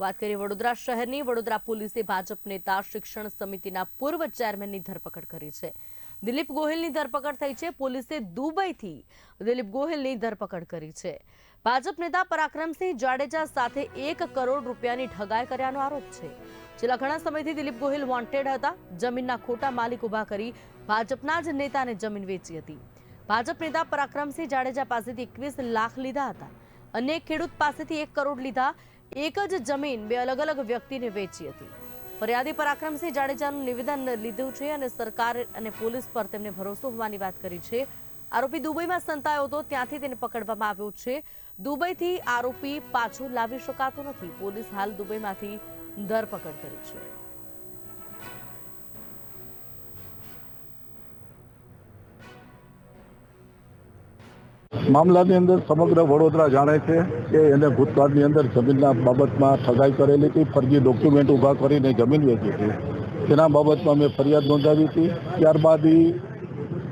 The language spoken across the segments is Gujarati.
વાત કરીએ વડોદરા શહેરની. વડોદરા પોલીસે ભાજપ નેતા શિક્ષણ સમિતિના પૂર્વ ચેરમેનની ધરપકડ કરી છે. દિલીપ ગોહિલની ધરપકડ થઈ છે. પોલીસે દુબઈથી દિલીપ ગોહિલની ધરપકડ કરી છે. ભાજપ નેતા પરાક્રમસિંહ જાડેજા સાથે એક કરોડ રૂપિયાની ઠગાઈ કર્યાનો આરોપ છે. છેલ્લા ઘણા સમયથી દિલીપ ગોહિલ વોન્ટેડ હતા. જમીનના ખોટા માલિક ઊભા કરી ભાજપના જ નેતાને જમીન વેચી હતી. ભાજપ નેતા પરાક્રમસિંહ જાડેજા પાસેથી એકવીસ લાખ લીધા હતા. અનેક ખેડૂત પાસેથી એક કરોડ લીધા. એક જ જમીન બે અલગ અલગ વ્યક્તિને વેચી હતી. ફરિયાદી પર આક્રમસિંહ જાડેજાનું નિવેદન લીધું છે અને સરકાર અને પોલીસ પર તેમને ભરોસો હોવાની વાત કરી છે. આરોપી દુબઈમાં સંતાયો હતો, ત્યાંથી તેને પકડવામાં આવ્યો છે. દુબઈથી આરોપી પાછો લાવી શકાતો નથી. પોલીસ હાલ દુબઈમાંથી ધરપકડ કરી છે. મામલાની અંદર સમગ્ર વડોદરા જાણે છે કે એને ભૂતકાળની અંદર જમીનના બાબતમાં ઠગાઈ કરેલી હતી, ફરજી ડોક્યુમેન્ટ ઊભા કરીને જમીન વેચી હતી. તેના બાબતમાં મેં ફરિયાદ નોંધાવી હતી. ત્યારબાદ એ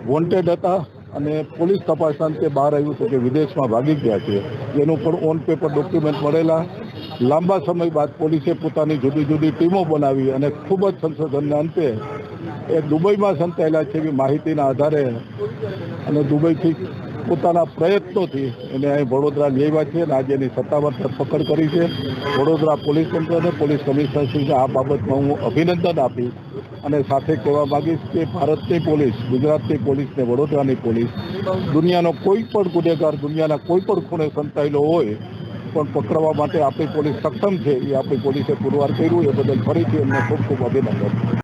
વોન્ટેડ હતા અને પોલીસ તપાસ અંતે બહાર આવ્યું છે કે વિદેશમાં ભાગી ગયા છે. એનું પણ ઓન પેપર ડોક્યુમેન્ટ મળેલા. લાંબા સમય બાદ પોલીસે પોતાની જુદી જુદી ટીમો બનાવી અને ખૂબ જ સંશોધનના અંતે એ દુબઈમાં સંતાયેલા છે એવી માહિતીના આધારે અને દુબઈથી પોતાના પ્રયત્નોથી એને અહીં વડોદરા લેવા છે અને આજે એની સત્તાવાર ધરપકડ કરી છે. વડોદરા પોલીસ તંત્રને પોલીસ કમિશનરશ્રીને આ બાબતમાં હું અભિનંદન આપીશ અને સાથે કહેવા માગીશ કે ભારતની પોલીસ, ગુજરાતની પોલીસ ને વડોદરાની પોલીસ, દુનિયાનો કોઈ પણ ગુનેગાર, દુનિયાના કોઈ પણ ખૂણે સંતાયેલો હોય, પણ પકડવા માટે આપણી પોલીસ સક્ષમ છે. એ આપણી પોલીસે પુરવાર કર્યું. એ બદલ ફરીથી એમને ખૂબ ખૂબ અભિનંદન.